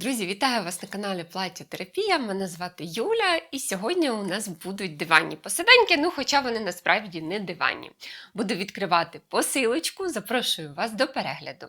Друзі, вітаю вас на каналі Плаття-терапія. Мене звати Юля, і сьогодні у нас будуть диванні посиденьки, ну хоча вони насправді не диванні. Буду відкривати посилочку, запрошую вас до перегляду.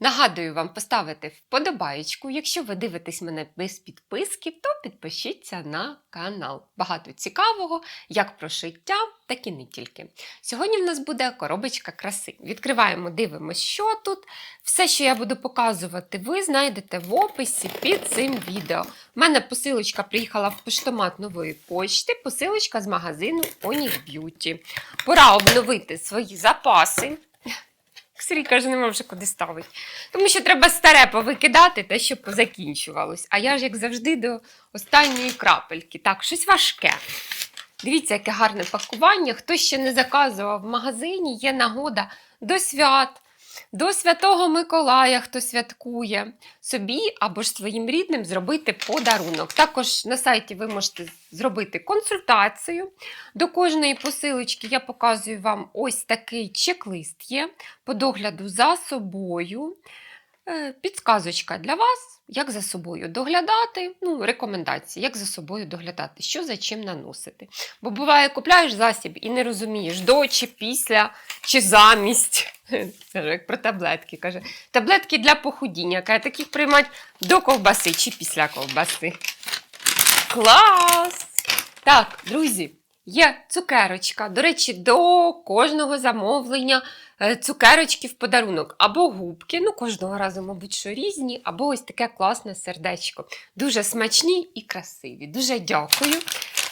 Нагадую вам поставити вподобаєчку. Якщо ви дивитесь мене без підписки, то підпишіться на канал. Багато цікавого, як про шиття, так і не тільки. Сьогодні в нас буде коробочка краси. Відкриваємо, дивимося, що тут. Все, що я буду показувати, ви знайдете в описі під цим відео. У мене посилочка приїхала в поштомат нової почти, посилочка з магазину Onyx Beauty. Пора обновити свої запаси. Сергій каже, нема вже куди ставити. Тому що треба старе повикидати, те, що позакінчувалось. А я ж, як завжди, до останньої крапельки. Так, щось важке. Дивіться, яке гарне пакування. Хто ще не заказував в магазині, є нагода до свят. До Святого Миколая, хто святкує, собі або ж своїм рідним зробити подарунок. Також на сайті ви можете зробити консультацію. До кожної посилочки я показую вам ось такий чек-лист є по догляду за собою. Е, Підсказочка для вас, як за собою доглядати, ну, рекомендації, як за собою доглядати, що за чим наносити. Бо буває, купляєш засіб і не розумієш, до чи після, чи замість. Це як про таблетки. Каже, таблетки для похудіння. Каже, таких приймати до ковбаси чи після ковбаси. Клас! Так, друзі, є цукерочка. До речі, до кожного замовлення е, цукерочки в подарунок. Або губки, ну кожного разу, мабуть, що різні, або ось таке класне сердечко. Дуже смачні і красиві. Дуже дякую.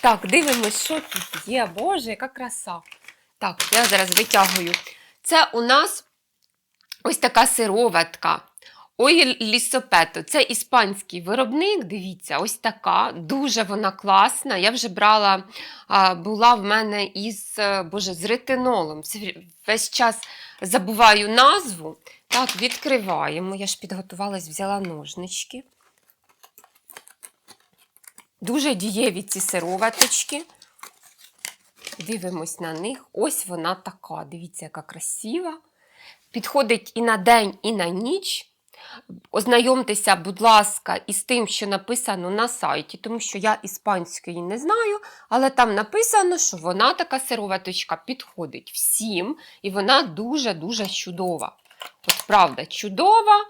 Так, дивимось, що тут є. Боже, яка краса. Так, я зараз витягую. Це у нас ось така сироватка. Ой, лісопето. Це іспанський виробник. Дивіться, ось така. Дуже вона класна. Я вже брала, була в мене із е, боже, з ретинолом. Весь час забуваю назву. Так, відкриваємо. Я ж підготувалась, взяла ножнички. Дуже дієві ці сироваточки. Дивимось на них. Ось вона така. Дивіться, яка красива. Підходить і на день, і на ніч. Ознайомтеся, будь ласка, із тим, що написано на сайті, тому що я іспанської не знаю, але там написано, що вона така сироваточка підходить всім, і вона дуже-дуже чудова. От правда, чудова.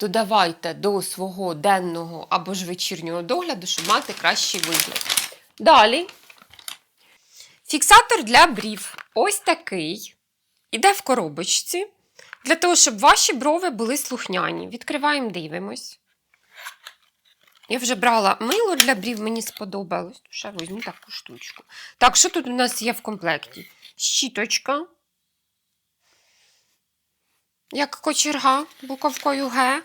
Додавайте до свого денного або ж вечірнього догляду, щоб мати кращий вигляд. Далі. Фіксатор для брів. Ось такий. Іде в коробочці. Для того, щоб ваші брови були слухняні. Відкриваємо, дивимось. Я вже брала мило для брів, мені сподобалось. Ще візьму таку штучку. Так, що тут у нас є в комплекті? Щіточка. Як кочерга буковкою Г.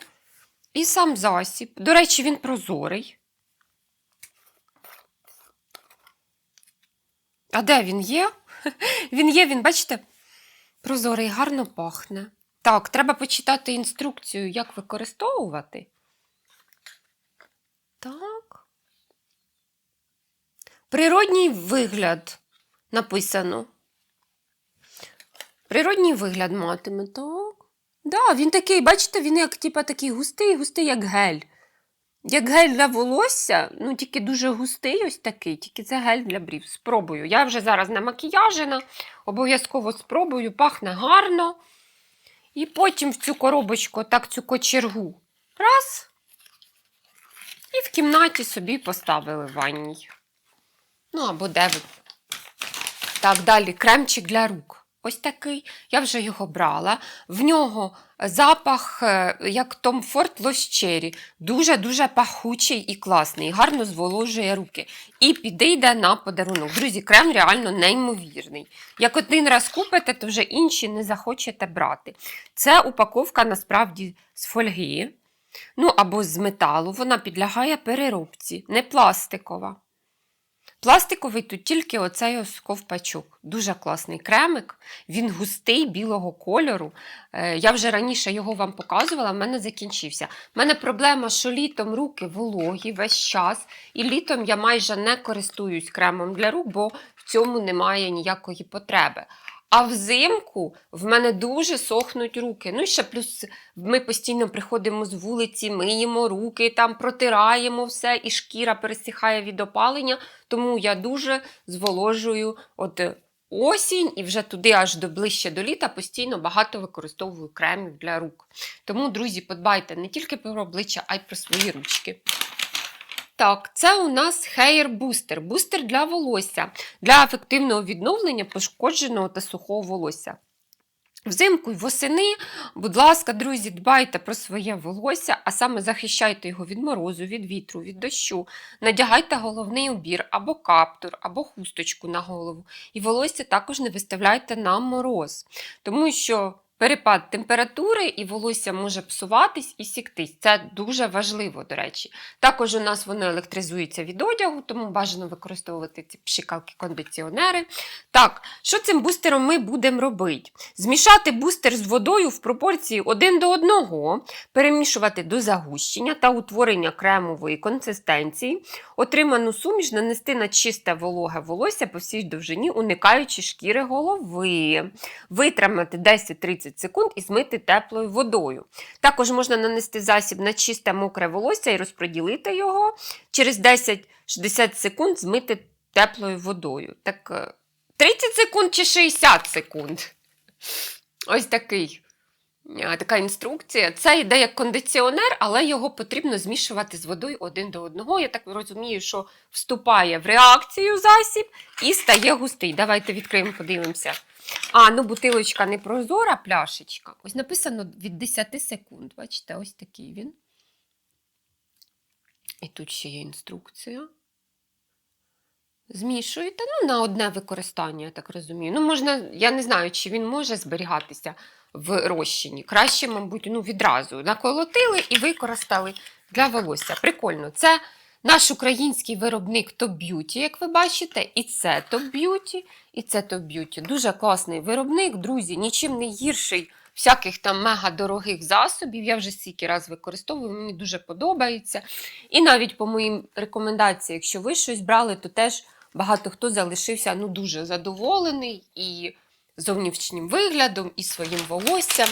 І сам засіб. До речі, він прозорий. А де він є? Він є, він, бачите, прозорий, гарно пахне. Так, треба почитати інструкцію, як використовувати. Так. Природній вигляд написано. Природній вигляд матиме, так. Да, він такий, бачите, він як типа, такий густий, густий, як гель. Як гель для волосся, ну тільки дуже густий ось такий, тільки це гель для брів. Спробую. Я вже зараз не макіяжена, обов'язково спробую, пахне гарно. І потім в цю коробочку, так цю кочергу. Раз. І в кімнаті собі поставили в ванній. Ну, або де ви. Так, далі кремчик для рук. Ось такий. Я вже його брала. В нього запах, е, як Tom Ford Lost. Дуже-дуже пахучий і класний. Гарно зволожує руки. І підійде на подарунок. Друзі, крем реально неймовірний. Як один раз купите, то вже інші не захочете брати. Це упаковка насправді з фольги. Ну, або з металу. Вона підлягає переробці, не пластикова. Пластиковий тут тільки оцей ось ковпачок. Дуже класний кремик. Він густий, білого кольору. Е, Я вже раніше його вам показувала, в мене закінчився. У мене проблема, що літом руки вологі весь час, і літом я майже не користуюсь кремом для рук, бо в цьому немає ніякої потреби. А взимку в мене дуже сохнуть руки. Ну і ще плюс ми постійно приходимо з вулиці, миємо руки, там протираємо все, і шкіра пересихає від опалення. Тому я дуже зволожую от е, осінь і вже туди, аж до ближче до літа, постійно багато використовую кремів для рук. Тому, друзі, подбайте не тільки про обличчя, а й про свої ручки. Так, це у нас Hair Booster. Бустер для волосся, для ефективного відновлення пошкодженого та сухого волосся. Взимку й восени, будь ласка, друзі, дбайте про своє волосся, а саме захищайте його від морозу, від вітру, від дощу. Надягайте головний убір або каптур, або хусточку на голову. І волосся також не виставляйте на мороз, тому що перепад температури і волосся може псуватись і сіктись. Це дуже важливо, до речі. Також у нас воно електризується від одягу, тому бажано використовувати ці пшикалки-кондиціонери. Так, що цим бустером ми будемо робити? Змішати бустер з водою в пропорції 1 до 1, перемішувати до загущення та утворення кремової консистенції, отриману суміш нанести на чисте вологе волосся по всій довжині, уникаючи шкіри голови, витримати 10-30 секунд і змити теплою водою. Також можна нанести засіб на чисте мокре волосся і розподілити його. Через 10-60 секунд змити теплою водою. Так, е, 30 секунд чи 60 секунд. Ось такий. е, Така інструкція. Це йде як кондиціонер, але його потрібно змішувати з водою один до одного. Я так розумію, що вступає в реакцію засіб і стає густий. Давайте відкриємо, подивимося. А, ну бутилочка не прозора, пляшечка. Ось написано від 10 секунд. Бачите, ось такий він. І тут ще є інструкція. Змішуєте ну, на одне використання, я так розумію. Ну, можна, я не знаю, чи він може зберігатися в розчині. Краще, мабуть, ну, відразу наколотили і використали для волосся. Прикольно. Це наш український виробник Top Beauty, як ви бачите, і це Top Beauty, і це Top Beauty. Дуже класний виробник, друзі, нічим не гірший всяких там мега дорогих засобів. Я вже стільки раз використовую, мені дуже подобається. І навіть по моїм рекомендаціям, якщо ви щось брали, то теж багато хто залишився ну, дуже задоволений і зовнішнім виглядом, і своїм волоссям.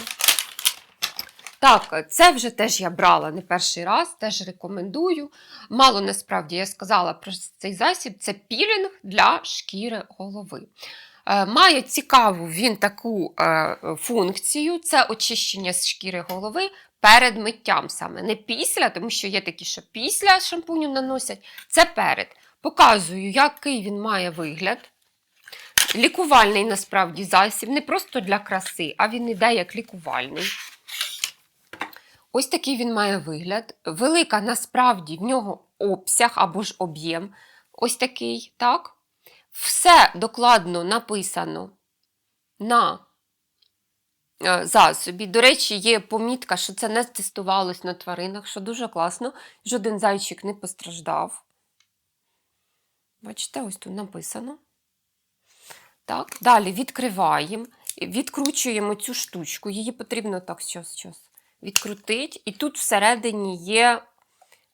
Так, це вже теж я брала не перший раз, теж рекомендую. Мало насправді я сказала про цей засіб це пілінг для шкіри голови. Е, Має цікаву він таку е, функцію: це очищення з шкіри голови перед миттям саме. Не після, тому що є такі, що після шампуню наносять, це перед. Показую, який він має вигляд. Лікувальний насправді засіб, не просто для краси, а він іде як лікувальний. Ось такий він має вигляд. Велика насправді в нього обсяг або ж об'єм. Ось такий, так? Все докладно написано на е, засобі. До речі, є помітка, що це не тестувалось на тваринах, що дуже класно. Жоден зайчик не постраждав. Бачите, ось тут написано. Так, далі відкриваємо, відкручуємо цю штучку. Її потрібно так щось, щось відкрутити. І тут всередині є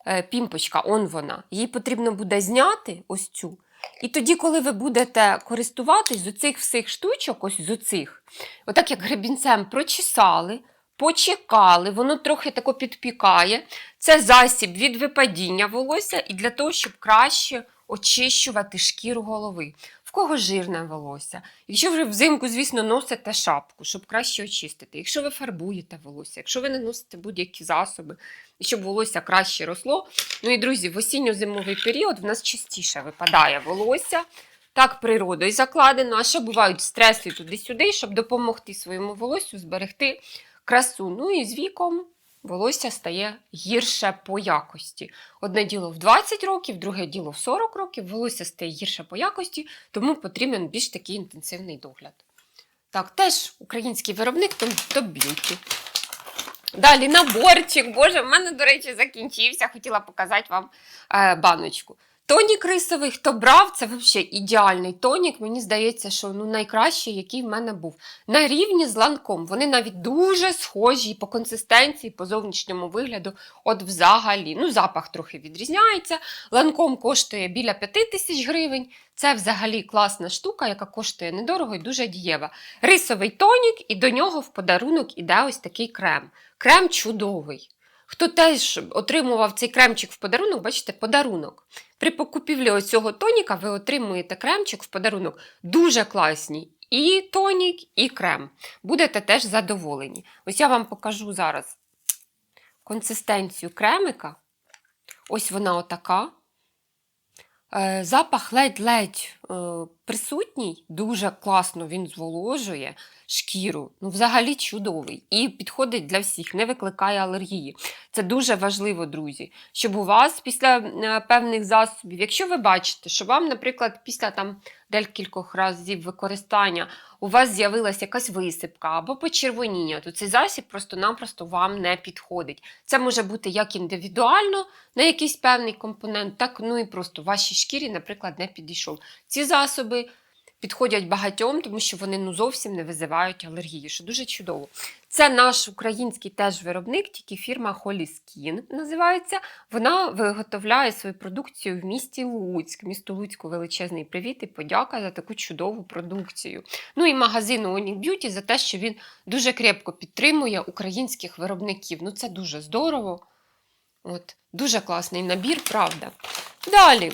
е, пімпочка, он вона. Її потрібно буде зняти, ось цю. І тоді, коли ви будете користуватись з оцих всіх штучок, ось з оцих, отак як гребінцем прочесали, почекали, воно трохи тако підпікає. Це засіб від випадіння волосся і для того, щоб краще очищувати шкіру голови. Кого жирне волосся. Якщо ви взимку, звісно, носите шапку, щоб краще очистити. Якщо ви фарбуєте волосся, якщо ви не носите будь-які засоби, і щоб волосся краще росло. Ну і друзі, в осінньо-зимовий період в нас частіше випадає волосся. Так природою закладено, а ще бувають стреси туди-сюди, щоб допомогти своєму волоссю зберегти красу. Ну і з віком волосся стає гірше по якості. Одне діло в 20 років, друге діло в 40 років, волосся стає гірше по якості, тому потрібен більш такий інтенсивний догляд. Так, теж український виробник то б'юті. Далі наборчик. Боже, в мене, до речі, закінчився. Хотіла показати вам е, баночку. Тонік рисовий, хто брав, це взагалі ідеальний тонік. Мені здається, що ну, найкращий, який в мене був. На рівні з ланком. Вони навіть дуже схожі по консистенції, по зовнішньому вигляду. От взагалі, ну, запах трохи відрізняється. Ланком коштує біля 5 тисяч гривень. Це взагалі класна штука, яка коштує недорого і дуже дієва. Рисовий тонік, і до нього в подарунок іде ось такий крем. Крем чудовий. Хто теж отримував цей кремчик в подарунок, бачите, подарунок. При покупівлі ось цього тоніка ви отримуєте кремчик в подарунок. Дуже класні. І тонік, і крем. Будете теж задоволені. Ось я вам покажу зараз консистенцію кремика. Ось вона отака. Е, Запах ледь-ледь присутній, дуже класно він зволожує шкіру. Ну, взагалі чудовий. І підходить для всіх, не викликає алергії. Це дуже важливо, друзі, щоб у вас після е, певних засобів, якщо ви бачите, що вам, наприклад, після там декількох разів використання у вас з'явилася якась висипка або почервоніння, то цей засіб просто-напросто вам не підходить. Це може бути як індивідуально на якийсь певний компонент, так ну і просто вашій шкірі, наприклад, не підійшов. Ці засоби підходять багатьом, тому що вони ну зовсім не визивають алергії, що дуже чудово. Це наш український теж виробник, тільки фірма Holy Skin називається. Вона виготовляє свою продукцію в місті Луцьк. Місту Луцьку величезний привіт і подяка за таку чудову продукцію. Ну і магазину Onic Beauty за те, що він дуже крепко підтримує українських виробників. Ну це дуже здорово. От, Дуже класний набір, правда. Далі.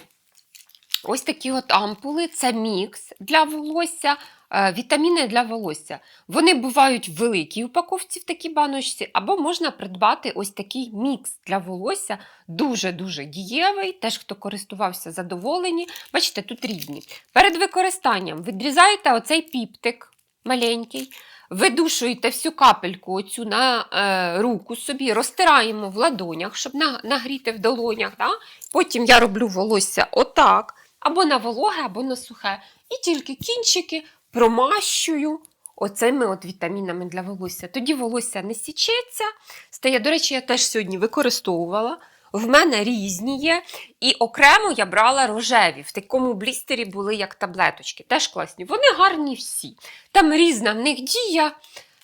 Ось такі от ампули це мікс для волосся, е, вітаміни для волосся. Вони бувають в великій упаковці в такій баночці, або можна придбати ось такий мікс для волосся, дуже-дуже дієвий. Теж хто користувався задоволені. Бачите, тут різні. Перед використанням відрізаєте оцей піптик маленький. Видушуєте всю капельку оцю на е, руку собі, розтираємо в ладонях, щоб на, нагріти в долонях. Да? Потім я роблю волосся отак, або на вологе, або на сухе. І тільки кінчики промащую оцими от вітамінами для волосся. Тоді волосся не січеться. Стає, до речі, я теж сьогодні використовувала. В мене різні є. І окремо я брала рожеві. В такому блістері були як таблеточки. Теж класні. Вони гарні всі. Там різна в них дія.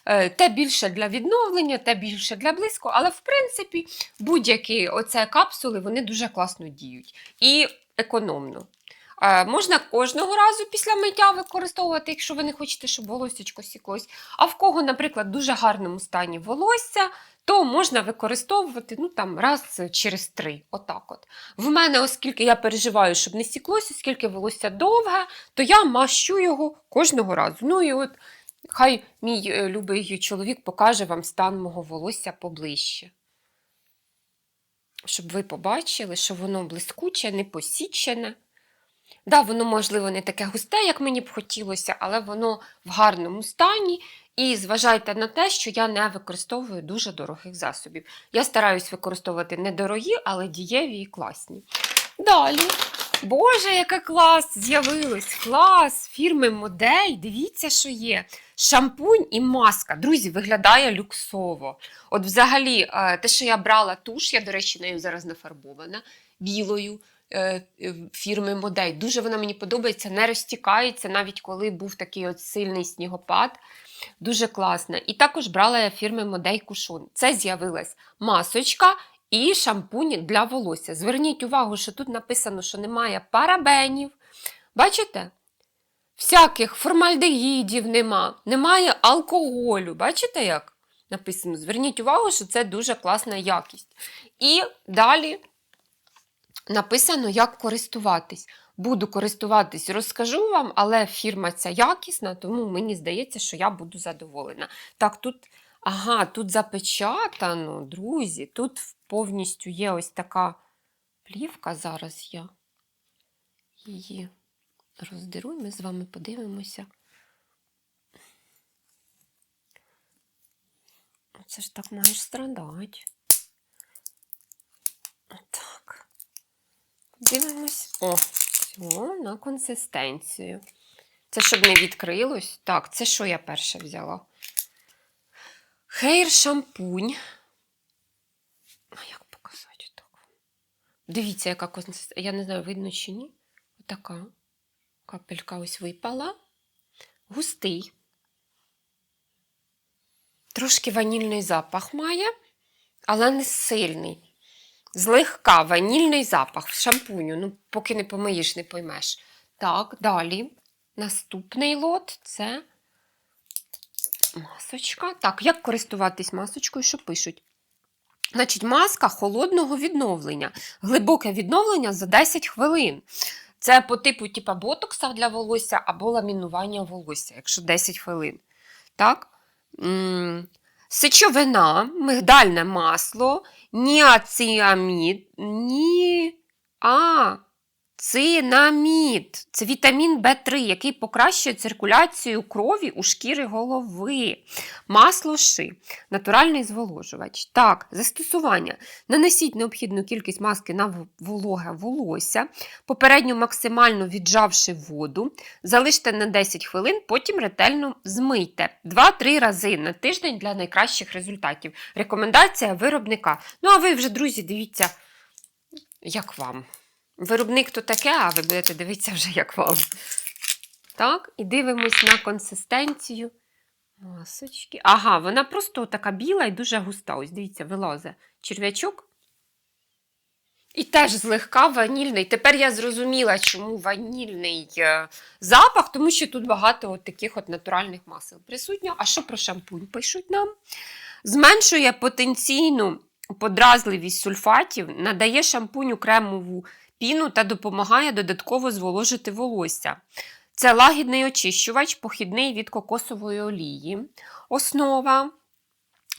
Е, Те більше для відновлення, те більше для близько, але в принципі будь-які оце капсули вони дуже класно діють і економно. Е, Можна кожного разу після миття використовувати, якщо ви не хочете, щоб волоссячко сіклось. А в кого, наприклад, в дуже гарному стані волосся, то можна використовувати ну, там, раз через три. Отак от. В мене, оскільки я переживаю, щоб не сіклося, оскільки волосся довге, то я мащу його кожного разу. Ну і от хай мій е, любий чоловік покаже вам стан мого волосся поближче. Щоб ви побачили, що воно блискуче, не посічене. Да, воно, можливо, не таке густе, як мені б хотілося, але воно в гарному стані. І зважайте на те, що я не використовую дуже дорогих засобів. Я стараюсь використовувати недорогі, але дієві і класні. Далі. Боже, яка клас! З'явилось клас фірми Модей. Дивіться, що є. Шампунь і маска. Друзі, виглядає люксово. От взагалі, е, те, що я брала туш, я, до речі, нею зараз нафарбована білою фірми Модей. Дуже вона мені подобається, не розтікається, навіть коли був такий от сильний снігопад. Дуже класна. І також брала я фірми Модей Кушон. Це з'явилась масочка і шампунь для волосся. Зверніть увагу, що тут написано, що немає парабенів. Бачите? Всяких формальдегідів нема, немає алкоголю. Бачите як? Написано. Зверніть увагу, що це дуже класна якість. І далі написано, як користуватись. Буду користуватись, розкажу вам, але фірма ця якісна, тому мені здається, що я буду задоволена. Так, тут, ага, тут запечатано, друзі, тут повністю є ось така плівка. Зараз я її роздеру, і ми з вами подивимося. Це ж так маєш страдати. Дивимось. О, все, на консистенцію. Це щоб не відкрилось. Так, це що я перше взяла? Хейр шампунь. А як показати так? Дивіться, яка консистенція. Я не знаю, видно чи ні. Отака. Капелька ось випала. Густий. Трошки ванільний запах має, але не сильний. Злегка ванільний запах шампуню. Ну, поки не помиєш, не поймеш. Так, далі. Наступний лот це масочка. Так, як користуватись масочкою, що пишуть? Значить, маска холодного відновлення. Глибоке відновлення за 10 хвилин. Це по типу типа, ботокса для волосся або ламінування волосся, якщо 10 хвилин. Так? Сечовина, мигдальне масло, ніацинамід, ні... А, цинамід. Це вітамін В3, який покращує циркуляцію крові у шкіри голови. Масло ши, натуральний зволожувач. Так, застосування. Нанесіть необхідну кількість маски на вологе волосся, попередньо максимально віджавши воду, залиште на 10 хвилин, потім ретельно змийте 2-3 рази на тиждень для найкращих результатів. Рекомендація виробника. Ну, а ви вже, друзі, дивіться, як вам. Виробник то таке, а ви будете дивитися вже, як вам. Так, і дивимось на консистенцію. Масочки. Ага, вона просто така біла і дуже густа. Ось дивіться, вилазить черв'ячок. І теж злегка ванільний. Тепер я зрозуміла, чому ванільний е, запах, тому що тут багато от таких от натуральних масел присутньо. А що про шампунь пишуть нам? Зменшує потенційну подразливість сульфатів, надає шампуню кремову піну та допомагає додатково зволожити волосся. Це лагідний очищувач, похідний від кокосової олії. Основа.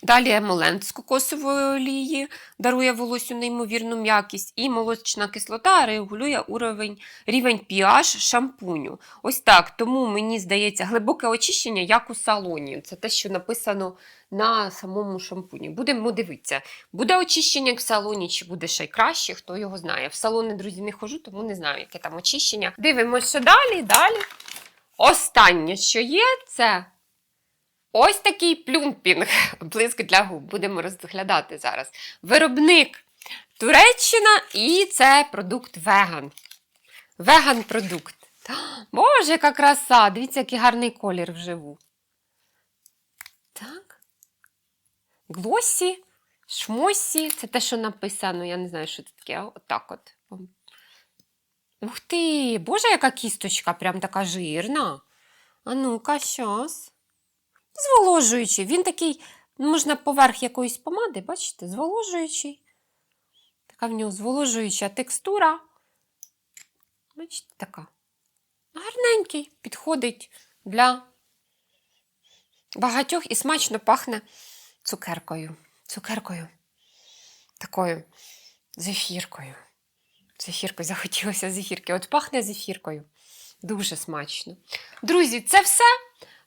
Далі емолент з кокосової олії дарує волосю неймовірну м'якість, і молочна кислота регулює уровень, рівень pH шампуню. Ось так. Тому мені здається, глибоке очищення, як у салоні. Це те, що написано на самому шампуні. Будемо дивитися, буде очищення як в салоні, чи буде ще й краще, хто його знає. В салони, друзі, не хожу, тому не знаю, яке там очищення. Дивимося далі, далі. Останнє, що є, це ось такий плюмпінг, блиск для губ. Будемо розглядати зараз. Виробник Туреччина, і це продукт веган. Веган продукт. Боже, яка краса! Дивіться, який гарний колір вживу. Так. Глосі, шмосі. Це те, що написано. Я не знаю, що це таке. Отак от. Ух ти! Боже, яка кісточка, прям така жирна. А ну-ка, щас. Зволожуючий. Він такий, можна поверх якоїсь помади, бачите, зволожуючий. Така в нього зволожуюча текстура. Бачите, така. Гарненький, підходить для багатьох і смачно пахне цукеркою. Цукеркою. Такою зефіркою. Зефіркою, захотілося зефірки. От пахне зефіркою. Дуже смачно. Друзі, це все.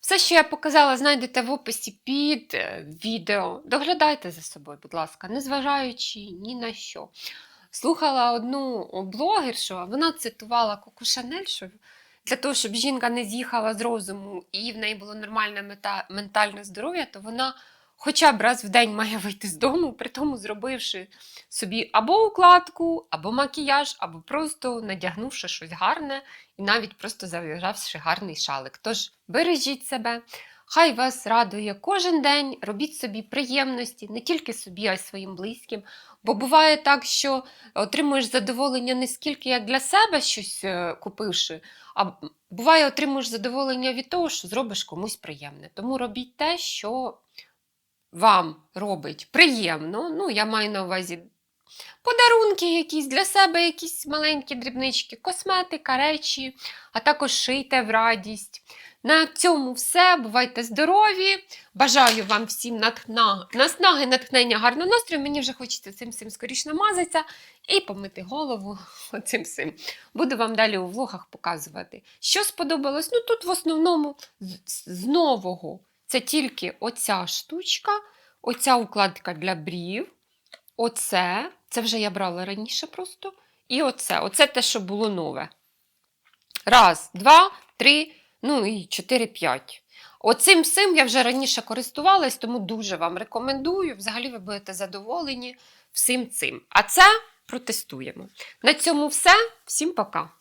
Все, що я показала, знайдете в описі під е, відео. Доглядайте за собою, будь ласка, незважаючи ні на що. Слухала одну блогершу, а вона цитувала Коко Шанель, що для того, щоб жінка не з'їхала з розуму і в неї було нормальне мета- ментальне здоров'я, то вона хоча б раз в день має вийти з дому, при тому зробивши собі або укладку, або макіяж, або просто надягнувши щось гарне і навіть просто зав'язавши гарний шалик. Тож бережіть себе, хай вас радує кожен день, робіть собі приємності, не тільки собі, а й своїм близьким. Бо буває так, що отримуєш задоволення не скільки як для себе щось е, купивши, а буває, отримуєш задоволення від того, що зробиш комусь приємне. Тому робіть те, що вам робить приємно. Ну, я маю на увазі подарунки якісь для себе, якісь маленькі дрібнички, косметика, речі, а також шийте в радість. На цьому все. Бувайте здорові. Бажаю вам всім натхна... наснаги, натхнення, гарного настрою. Мені вже хочеться цим всім скоріш намазатися і помити голову цим всім. Буду вам далі у влогах показувати. Що сподобалось? Ну тут в основному з, з нового це тільки оця штучка, оця укладка для брів. Оце, це вже я брала раніше просто. І оце. Оце те, що було нове. Раз, два, три, ну і чотири, п'ять. Оцим всім я вже раніше користувалась, тому дуже вам рекомендую. Взагалі ви будете задоволені всім цим. А це протестуємо. На цьому все. Всім пока!